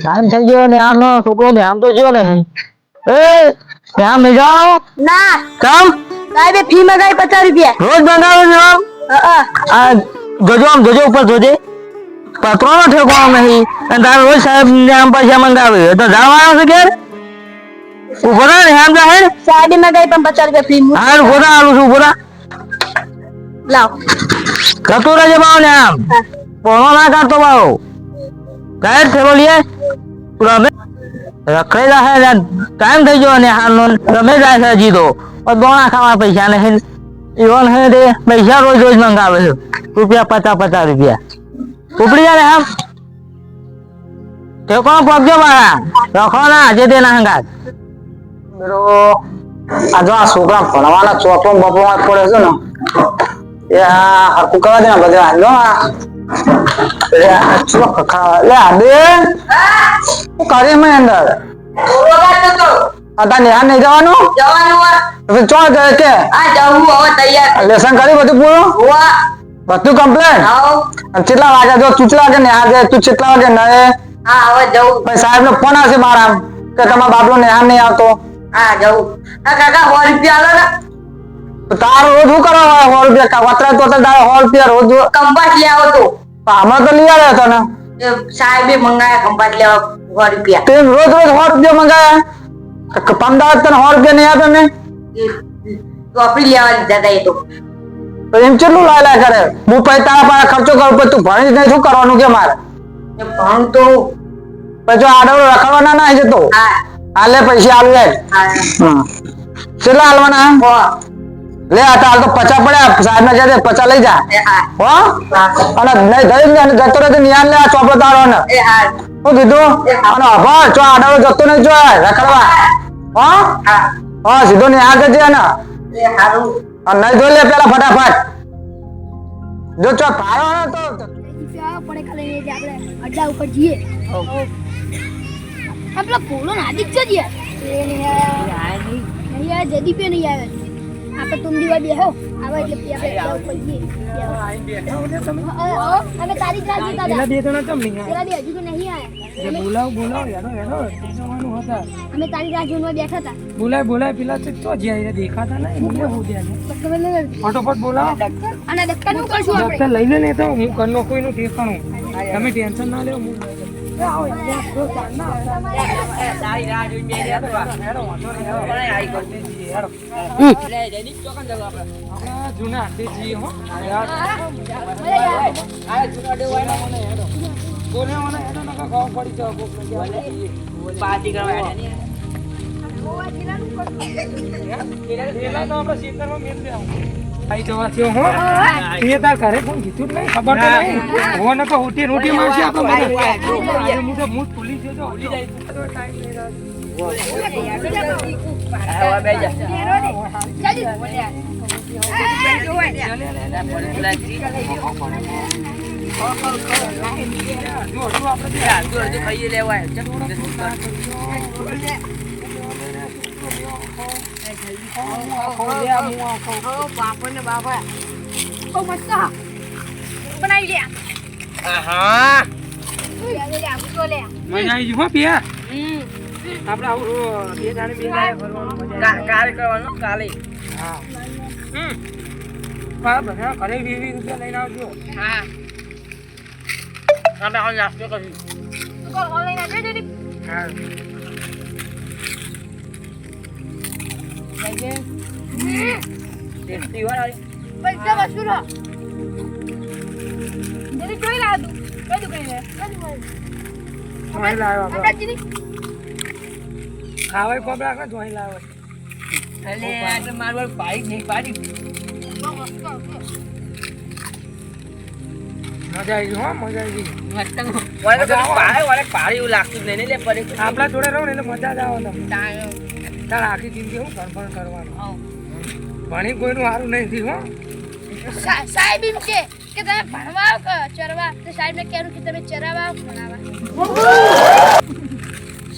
Time થઈ ગયો ને આનો છોકરો તો એ જાઓ ના. કામ? ફી પચાસ રૂપિયા. રોજ મંગાવે છે આ જોજો આમ જોજો ઉપર જોજે ઠેકવાનો નહીં અને તારે રોજ સાહેબ ને આમ પૈસા મંગાવે. તો જવાનો છે ઘેર? ઊભો રહે ને આમ પણ પચાસ રૂપિયા ફી ઊભો આલું છું ઊભો લાવ. જતો રહેજે બાવ ને આમ. હા. પોણો ના કાઢતો બાવ. કાંઈ થેલો લે? રમે રખડે જાય ટાઈમ થઈ ગયો ને હાલનો રમે જાય છે જીતો. દોણા ખાવા પૈસા ને ઈવન હે તે પૈસા રોજ રોજ મંગાવે છે. રૂપિયા પચાસ પચાસ રૂપિયા. ઉપડી જાય આમ. તે કોણ પગજો મારા? રખો ના, આજે તે ના હંગાત. બેરો આ છોકરા ભણવાના ચોપડો બપોમાં પડે છે ને, એ હરકું કરવા દે બધા. જો લે આ ચોક ખા લે આ બે શું કરે મેં અંદર આ તાર નિહાર નહીં જવાનું હવે ચો જાય કે લેસન કરી બધું પૂરું બધું કમ્પ્લેટ કેટલા વાગે જો ચૂચલા વાગે નિહાર જાય તું કેટલા વાગે નહે ભાઈ સાહેબ નો ફોન આવશે મારા કે તમારા બાપલો નિહાર નહીં આવતો તો તારો રોજ શું કરવા હોય? સો રૂપિયા વતરા તો તારે સો રૂપિયા રોજ કંપાસ લેવો તો. આમાં તો લઈ આવ્યો તને. સાહેબે મંગાયા કંપાસ લેવા સો રૂપિયા. તે રોજ રોજ સો રૂપિયા મંગાયા. તો અમદાવાદ તને સો રૂપિયા નહીં આપે ને? ચોપડી લેવા હતા એ તો. એમ કેટલું લાયલા લાય કરે? હું પછી તારા પાસે ખર્ચો કરું પણ તું ભણી નહીં શું કરવાનું કે મારે? એ ભણ તો પછી આડો રખડવાના ના જતો? હા. હાલે પૈસા હાલ લે. કેટલા હાલવાના લે આ તો હાલ તો પચા પડ્યા. સાહેબ ને કહે પચા લઈ જા. હો. અને નહીં થઈ ને જતો રહે નિયાન લે આ ચોપડો તારો ને શું કીધું? અને અભાર ચો આડો જતો નહીં જો રખડવા. હો. હા? સીધો નિહાર જજે ને. અને નહીં જોઈ લે પેલા ફટાફટ. જો ચો પારો ને તો. પડે ખાલી આપણે અડ્ડા ઉપર જઈએ આપણે પોલો નાદિક જ જઈએ નહીં આવ્યા જદી પે નહીં આવ્યા આપણે તુમ દીવા બેહો આવે એટલે આપણે અમે તારી જ રાજી દાદા બે જણા કેમ નહીં પેલા બી હજુ તો નહીં આવ્યા આવ્યા? બોલાવ બોલાવ હેડો હેડો જવાનું હતા અમે તારી રાહ જોવા બેઠા હતા બોલાય બોલાય પેલા તો તો જ્યાં દેખાતા મને હું ધ્યાન તો ખબર નહીં ફટોફટ બોલાવો અને દક્કનનું કરશું આપણે ડોક્ટર લઈને ને તો હું કરનો કોઈનું ઠેકાણું તમે ટેન્શન ના લેવો હું એ આવો, એટલે આ તો. હેડો, વાંધો નહીં, જૂના હો બોલે મને હેડો નકા ખબર પડી જાવ કોક કીધું જ નહીં ખબર હો હું હું લાગે. જો હજુ આપણે બહુ મસ્ત બનાવી લે લે. મજા આવી ગઈ હો બે આપણે આવું બે દાડે બે દાડે ફરવાનું કાલે કરવાનું? કાલે. હા. હમ. હા બધા ઘરે વીસ વીસ રૂપિયા લઈને આવજો. તું કોલ ઓનલાઈન આપી દે હા. પૈસા વસૂલ હો. જોઈ લાવ તું. કઈ દુકાને લે? કઈ દુકાને? જોઈ લાવ્યો લાવે. આપણા જીની? ખાવાય કોબ રાખે જોઈ લાવ્યો મજા આવી હો મજા આવી ગઈ. આપણા જોડે રહો ને એટલે મજા જ આવે તમને તાર આખી જિંદગી હું ભણ કરવાનું. ભણી કોઈનું સારું નહીં થયું હો. સાહેબ એમ કે કે તમે ભણવા આવો કે ચરવા? તો સાહેબને કહેવાનું કે તમે ચરાવા કે ભણાવવા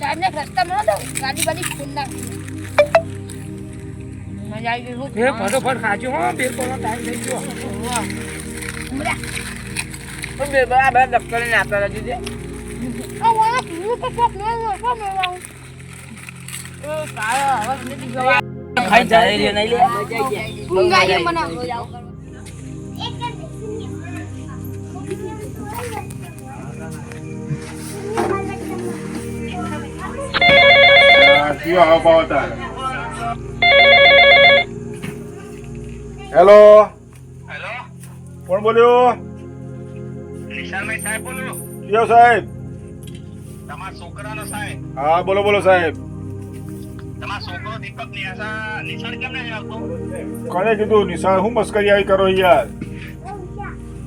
સાહેબને રસ્તા મળો તો ગાડી બાડી ખોલ નાખી મજા આવી ગઈ હું. એ ફટોફટ ખાજો હો બે કોનો ટાઈમ થઈ ગયો. ઉમરા. આ વાળા ભૂલું તો કોક ન હોય, કોણ ખાઈ જાય રે નહીં લે. કયો હાવ ભાવ હતા હેલો હેલો કોણ બોલ્યો? નિશાનભાઈ સાહેબ બોલો. કયો સાહેબ? તમારા છોકરાનો સાહેબ. હા બોલો બોલો સાહેબ. તમારો છોકરો દીપક નિશા નિશાન કેમ નહીં આવતો? કોને કીધું? નિશાળ હું મસ્કરી આવી કરો યાર?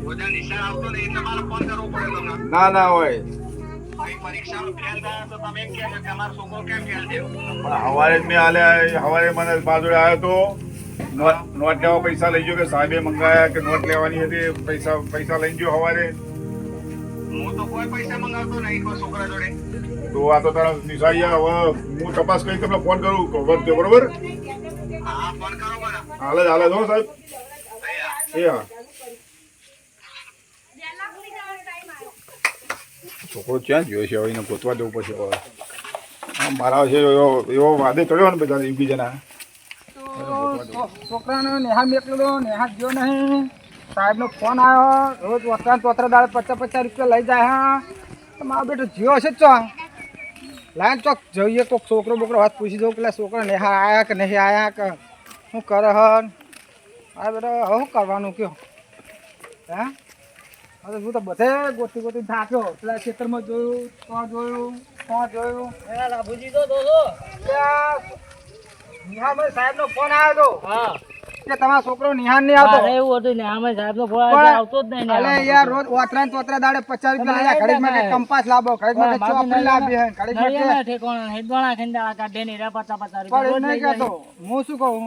બધા નિશાન આવતો નહીં તમારે ફોન કરવો પડે તમને. ના ના હોય. હવારે જ મેં આલ્યા હવારે મને બાજુ આવ્યો તો નોટ લેવા પૈસા લઈ ગયો કે સાહેબે મંગાયા કે નોટ લેવાની હતી પૈસા પૈસા લઈ ગયો હવારે. હું તો કોઈ પૈસા મંગાવતો નહીં છોકરા જોડે. તો આ તો તારા નિશાળી હવે હું તપાસ કરી તમને ફોન કરું બરોબર? હા ફોન કરો હાલે હાલે જો સાહેબ. એ હા. છોકરો ક્યાં જોયો છે? હવે એને ગોતવા જવું પડશે હવે. મારા છે એવો વાદે ચડ્યો ને બધા એકબીજાના. છોકરાનો નેહા મેકલો નેહા ગયો નહીં. સાહેબનો ફોન આવ્યો, રોજ વતરા તોતરા દાડે પચાસ પચાસ રૂપિયા લઈ જાય, હા. તો મારો બેટો જીવો છે ચો લાઈન ચોક જઈએ કોઈક છોકરો બોકરો વાત પૂછી દઉં પેલા છોકરા નેહા આયા કે નહીં આયા કે શું કરે હન? મારા બેટા શું કરવાનું કયો? હે? હવે હું તો બધે ગોતી ગોતી થાક્યો પેલા ખેતરમાં જોયું ત્યાં જોયું ત્યાં જોયું. નિહાલભાઈ સાહેબનો ફોન આવ્યો હતો હા. તમારો છોકરો નિહાન નહીં આવતો. એવું હતું ને સાહેબ નો ફોન આવતો જ નહીં અલે યાર રોજ ઓતરા તોતરા દાડે પચાસ રૂપિયા માટે કંપાસ લાવો ખરીદ માટે ચોપડી લાવી હે ઘડીક માટે ઠેકાણા નહીં, ખંડાળા કાઢે નહીં, રા પચાસ પચાસ રૂપિયા એમ નહીં કહેતો હું શું કહું?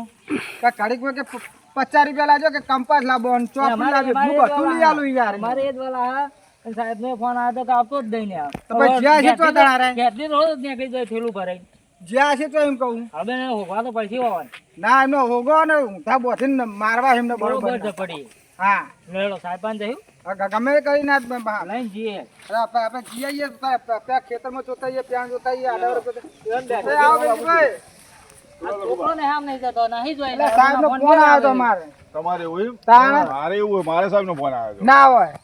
કે પ- પચાસ રૂપિયા લાજો કે કંપાસ લાવો અને ચોપડી અમારે- હું બધું લઈ આલું યાર મારે એ જ વાલા સાહેબ ને ફોન આવ્યો તો આપતો જ નહીં ને આ. તો પછી જ્યાં છે તો તારા રે. ઘેરથી રોજ નીકળી જાય થેલું ભરાઈ. જ્યાં છે તો એમ કહું હવે ને હોગવા તો પછી હોવાનું. ના એમનો હોગો ને ઊંધા બોધીને મારવા એમને બરોબર પડી. હા સાહેબ પાસે જયું? ગમે કરી ના. લઈને જઈએ. આપણે આપણે જઈ આવીએ તો તારે પે- પેલા ખેતરમાં જોતા પ્યાણ જોતા આવો. તમારે એવું મારે એવું મારે સાહેબ નો ફોન આવ્યો ના હોય.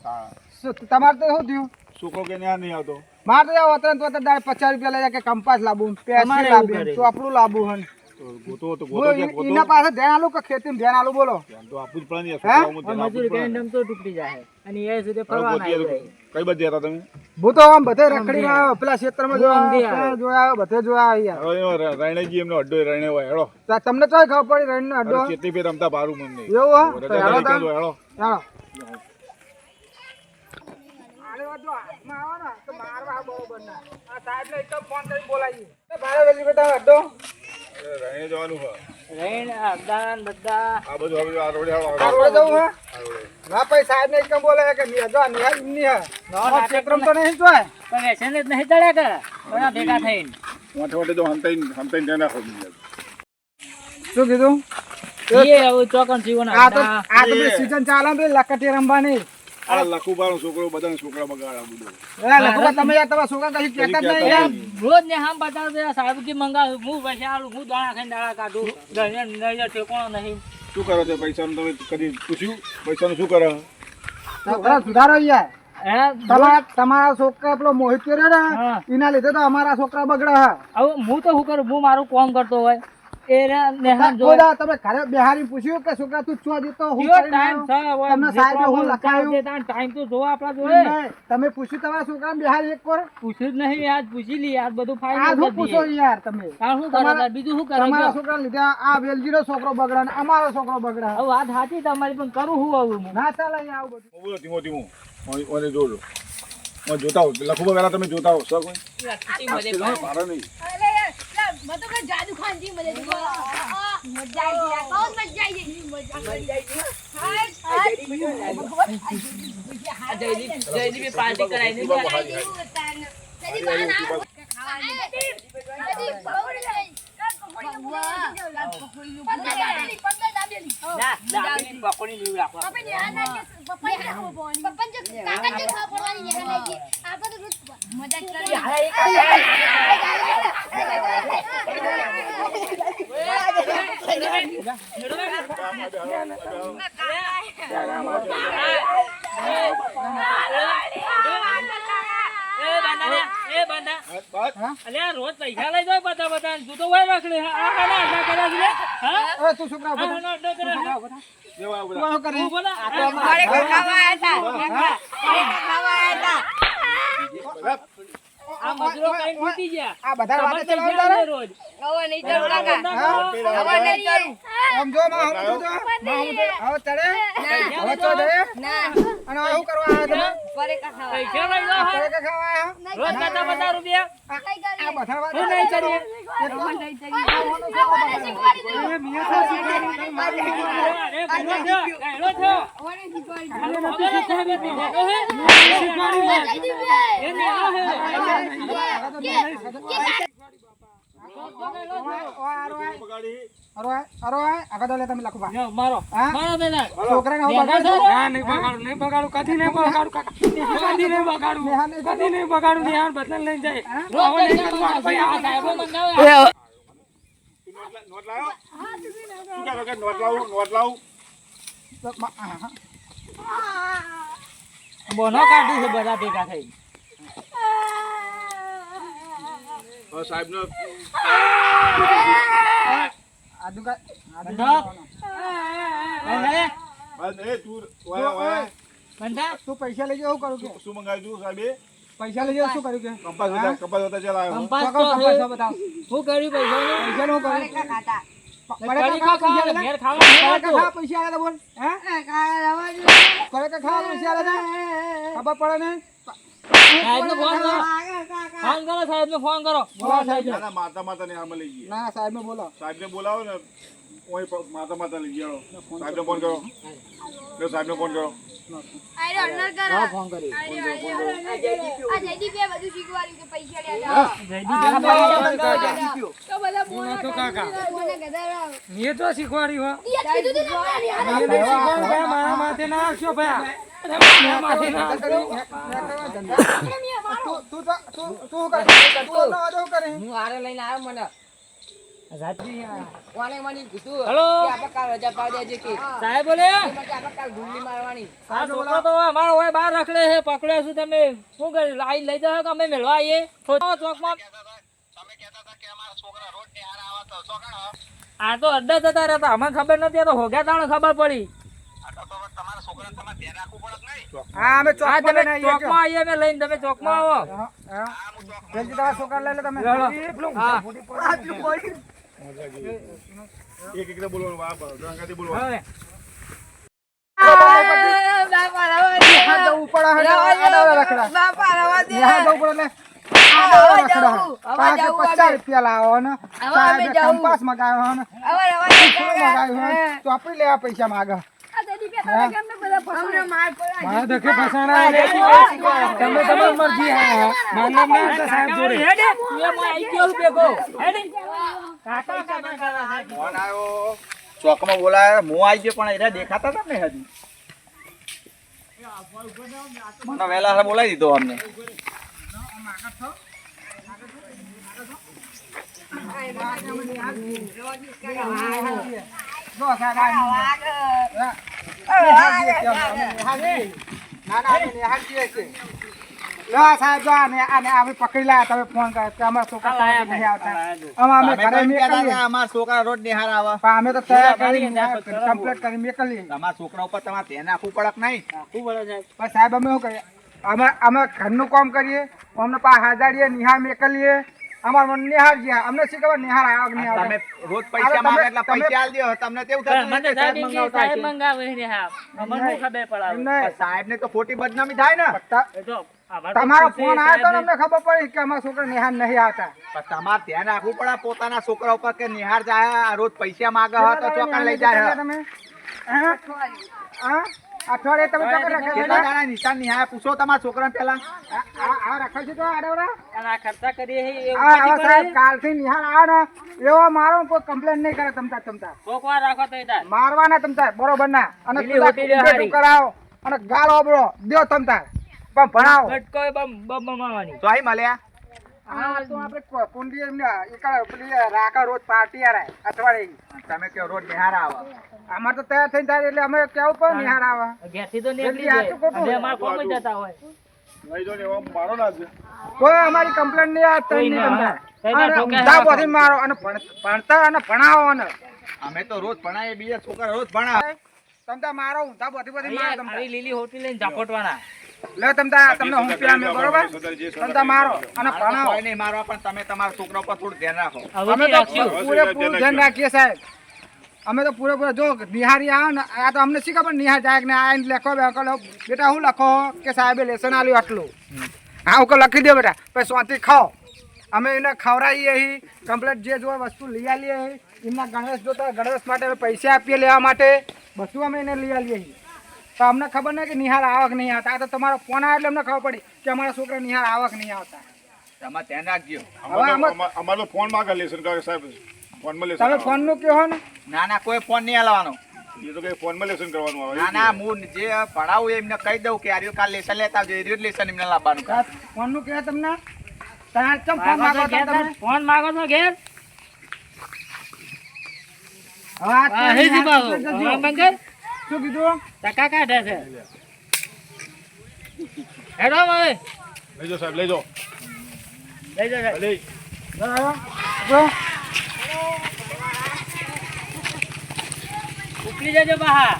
તમારે તો શું થયું? છોકરો કે ત્યાં નહીં આવતો. મારે તો તો પચાસ રૂપિયા લઈ જાય કે કંપાસ લાવું એવું લાવી. ચોપડું લાવું હન. તો ગોતો તો ગોતો ક્યાં ઈ- ઈના પાસે ધ્યાન આલું કે ખેતી ધ્યાન આલું બોલો. ધ્યાન તો આપવું જ પડે ને યાર, હે? ધ્યાન આપવું મજૂરી જ પડે. કરીને ને. તો તૂટી જાય. અને એ સુધી હવે ફરવા ગોતીએ તો- કઈ બાજુ હતા તમે? હું તો આમ બધે રખડી આવ્યો પેલા ક્ષેત્રમાં જોયા ઊંઘી આવ્યો. ત્યાં જોયા બધે જોયા યાર હવે એનો ર- રણેજી એમનો અડ્ડો રણે હોય હેડો તમને તો ખબર પડી રહીને અડ્ડો? રમતા બારું મન એવું હા? તો હેડો હેડો ને. તો મારવા બરોબર ના. આ સાહેબને એકદમ ફોન કરી બોલાવીએ. એ ભારે વેલી બેટા અડ્ડો. એ રણે જવાનું હોય રહીન, અમદાવાદ બધા આ બધું હવે આ રોડે આવો, આ આવો. રોડે જવું હે? આ રોડે. ના પછી સાહેબને બોલે કે નિહાલ જો આ નિહાલ હે. ના, આ તો નહીં જોય. પણ વ્યસન જ નહીં ચડ્યા કે બધા ભેગા થઈને મોટે મોટે તો હંતાઈને- હંતાઈને ત્યાં નાખો શું કીધું એ હવે ચોકન જીવન આ તો. આ તો સીઝન ચાલે ને લકટી રમવાની આ લખુબાનો છોકરો બધાને છોકરા બગાડા બધું એ લખુબા તમે યાર તમારા છોકરા કશું કહેતા જ નહીં. રોજ ને હામ બતાવતો સાહેબ કી મંગાવું. હું પૈસા આલું હું દાણા ખાઈને દાણા કાઢું. નહીં ઠેકોણો નહીં. શું કરો છો? પૈસાનું તમે કદી પૂછ્યું? પૈસાનું શું કરો? સુધારો યાર. હે? તમારા તમારા છોકરા પેલો મોહિત કર્યો ને એના લીધે તો અમારા છોકરા બગડા હા હવે હું તો શું કરું? હું મારું કોમ કરતો હોય. તમે ઘરે બેહારી પૂછ્યું કે છોકરા તું ચો દીતો હું ટાઈમ છે આવ્યો? હવે તમને સાહેબે હું લખાયું. ટાઈમ તો જોવા આપણા જોડે. તમે પૂછ્યું તમારા છોકરા બિહારી એક વાર? પૂછ્યું જ નહીં આજ પૂછી લી આજ બધું આ ફાઇનલ શું પૂછો યાર તમે. શું કરે બીજું શું કરે તમારા છોકરા લીધે આ વેલજીનો છોકરો બગડે ને અમારો છોકરો બગડે. હવે વાત સાચી તમારી પણ કરું હું આવું હું ના ચાલે આવું બધું. બોલો ધીમો ધીમો. ઓને- ઓને જોજો. જોતા હો પહેલા તમે જોતા હો સર કોઈ મારા નહીં. અરે યાર, લા, મને તો કઈ જાદુ ખાન મજા આવી. મજા આવી બહુ મજા આવી ગઈ. મજા આવી ગઈ. હાય, હાય. પાર્ટી કરાવી. જયદીપ, જયદીપ, આપણે તો રોજ રોજ પૈસા લઈ જાય બધા બધા તું તો વય છે હા. તું છોકરા બધા. કરે આ આ કઈ તૂટી ગયા? આ બધા વાતે તમારે ચલાવતા પૈસા રહે? લે રોજ હા? આમ જો માં આમ જો તો. હવે ચડે? હવે તો ચડે અને શું કરવા આવ્યા તમે પૈસા લઈ જાઓ પરેકા ખાવા આવ્યા રોજ બધા બધા રૂપિયા આ બધા વાતે હું નહીં એ મિયા છો અરે શીખવાડી શીખવાડી એ હે. આગળ તો લે. યો, મારો હા? હું બેના બગાડું? છો? ના નહીં બગાડું નહીં બગાડું કદી નહીં બગાડું કાકા કદી નહીં બગાડું કદી નહીં બગાડું નિહાળ બદલાને લઈને જાય હવે નહીં કરવું આ ભાઈ આ સાહેબો મંગાવે નોટ લાવ્યો? શું કહેતો કે નોટ લાવું નોટ લાવું મા- હા, હા. બોનો કાઢી છે બધા ભેગા થઈ સાહેબ સાહેબનો આ દુકાન આ બંધો દુકાન બસ એ તું પૈસા લઈ જાવ શું કરું કે? શું મંગાવ્યું તું સાહેબે? પૈસા લઈ જાવ શું કર્યું કે? કંપાસ કપાસ કંપાસ હતા ચાલ આવ્યો. કંપાસ. તો બતાવ શું કર્યું પૈસા પૈસા નું કર્યું ને? બોલાવો સાહેબ ના ના માતા માતા ને આમાં લઈ ગયા ના સાહેબ ને બોલો. સાહેબને બોલાવો ને માતા માતા લઈ ગયા સાહેબને ફોન કરો. સાહેબ સાહેબને ફોન કરો. આયરો અન્નર કરો હા, ફોન કરી આ જયદીપ એ બધું શીખવાડ્યું કે પૈસા લેતા તો તો તો શીખવાડ્યું તું મારા માથે ના આવશો ભાઈ. તું તું તો તું તું કરે તું ના વાદો કરે. હું હારે લઈને આવ્યો મને. કોને મને કીધું હલો? આપણે કાલ રજા પાડી દેજે કે. સાહેબ બોલે? આપણે કાલ ગુલ્લી મારવાની. આ છોકરો તો અમારો હોય બહાર રખડે છે પકડ્યો છું તમે શું કર્યું લાઈ લઈ જાઓ કે અમે મેળવા આવીએ? ચોકમાં તમે કહેતા હતા કે અમારા છોકરા રોજ નિહાળ આવે તો ચોકણ આ તો અડ્ડા જતા રહેતા. અમને ખબર નથી તો હોગ્યા તાણે ખબર પડી આ તો તો તમારા છોકરાને તમારે ધ્યાન રાખવું પડે. કે નહીં હા અમે ચોક આ તમે આવીએ ચોકમાં આવીએ અમે લઈને તમે ચોકમાં આવો. હા, હા. જલ્દી તમારા છોકરા લઈ લો તમે હા. એક એક બોલવાનું વા ધ્યાનથી બોલવાનું? ચોપડી લેવા પૈસા માગે? મારા ધકે ફસાણા તમે તમારી મરજી કાકા કાકા કાકા સાહેબ ફોન આવ્યો ચોકમાં બોલાયા, હું આવી ગયો પણ એને દેખાતા હતા ને હજી મને વહેલા બોલાવી દીધો અમને. ના ના હાજી છે. લો સાહેબ જો આને આને અમે પકડી લાયા તમે ફોન કર્યો. કે અમારા છોકરા નહીં આવતા. અમે અમે ઘરે તો એમ કહેતા મેકલીએ. હતા, અમારા છોકરા રોજ નિહાર આવે પણ અમે તો તૈયાર કરી કમ્પ્લીટ કરી મેકલીએ તમારા છોકરા ઉપર તમારે ધ્યાન રાખવું પડે નહીં. ખૂબ બળો પણ સાહેબ અમે શું કરીએ? અમે અમે ઘરનું કામ કરીએ અમને પા હાજારીએ નિહાર મેકલીએ. અમાર મને નિહાર ગયા અમને શી ખબર નિહાર આવ્યો કે નહીં તમે રોજ પૈસા માંગે એટલે પૈસા આલી દો. તમને તેવું થતું મને સાહેબ સાહેબ એમ મંગાવતા સાહેબ મંગાવે છે. હા અમને ખબર પડાવે? એમને પણ તો ખોટી બદનામી થાય ને. તમારો ફોન આવ્યો તો અમને ખબર પડી કે અમારા છોકરા નિહાર નહીં આવતા. પણ તમારે ધ્યાન રાખવું પડે પોતાના છોકરા ઉપર કે નિહાર જાય આ રોજ પૈસા માંગે હોય તો ચોકડ લઈ જાય તમે? હા? હા? અઠવાડિયે તમે ચોક્કસ રાખ્યા કેટલા દાડા નિશાન નિહાળે? પૂછો તમારા છોકરાને પહેલા? આ- આ આ છે તો આડવડા? આ ખર્ચા કરીએ છીએ એ હા, ઉપાધિ હવે સાહેબ કાલથી નિહાળ આવે ને એવો મારો કોઈ કમ્પ્લેન નહીં કરે તમતા તમતા. કોકવાર રાખો તો એ મારવાના તમતા બરોબર ના અને. કરાવો. ગાળો ઓબળો દ્યો તમતા. પણ ભણાવો. બટકો એ બમ બમ બમાવાની. તો આઈ મળ્યા. હા તો આપણે કુંડી એમને એકાદ પેલી રાખા રોજ પાર્ટી આરાય અઠવાડિયે. તમે કહો રોજ નિહાળ આવો? અમાર તો તૈયાર થઈને થાય એટલે અમે કેવું પણ નિહાર આવે. ઘેરથી તો નીકળી જાય. ખોટું? અને કોમ જતા હોય. લઈ જો ને એવા મારો ના છે. કોઈ અમારી કમ્પ્લેન નહીં આ તઈ નહીં મારો અને ભણતા અને ભણાવો અને. અમે તો રોજ ભણાવીએ બીજા છોકરા રોજ ભણાવે. તમતા મારો ઊંધા બોધી બોધી લીલી હોટી લઈને ઝાપટવાના. લે તમતા તમને હું પીવા બરોબર? તમતા મારો અને ભણાવો. કોઈ નહીં મારવા પણ તમે તમારા છોકરા પર થોડું ધ્યાન રાખો. અમે તો. પૂરેપૂરું ધ્યાન રાખીએ સાહેબ. અમે તો પૂરેપૂરા જો નિહારી આવે ને આ તો અમને શી ખબર નિહાર જાય ને આ લખો બેખો બેટા હું લખો કે સાહેબે લેસન આલ્યું આટલું? હા હું લખી દો બેટા. પછી શાંતિ ખાઓ. અમે એને ખવડાવીએ અહીં. કમ્પ્લેટ જે જો વસ્તુ લઈ આવીએ એમના ગણેશ જોતા ગણેશ માટે અમે પૈસા આપીએ લેવા માટે. બધું અમે એને લઈ આવીએ અહીં. તો અમને ખબર નહીં કે નિહાર આવક નહીં આવતા. આ તો તમારો ફોન આવે એટલે અમને ખબર પડી કે અમારા છોકરા નિહાર આવક નહીં આવતા. તમારે ધ્યાન રાખજો. અમારો ફોનમાં લેસન કરે સાહેબ. ફોનમાં લેસન તમે આવે. ફોનનું કહો ને. ના ના કોઈ ફોન નહીં હલાવવાનો. એ તો કઈ ફોનમાં લેસન કરવાનું આવે. ના ના હું જે ભણાવું એમને કહી દઉં કે આર્યો કાલ લેસન લેતા આવજો. એ લેસન એમને લાવવાનું. ફોનનું કહે તમને. ફોન માગો છો તમે? તાર. ફોન માગો તો ઘેર. હવે હા, હે જી બાબુ. શું હવે મંગળ. કીધું ટકા કાઢે છે. હેડો હવે. લઈ જાઓ સાહેબ લઈ લેજો લઈ જાઓ સાહેબ. લઈ ઉકલી જજો બહાર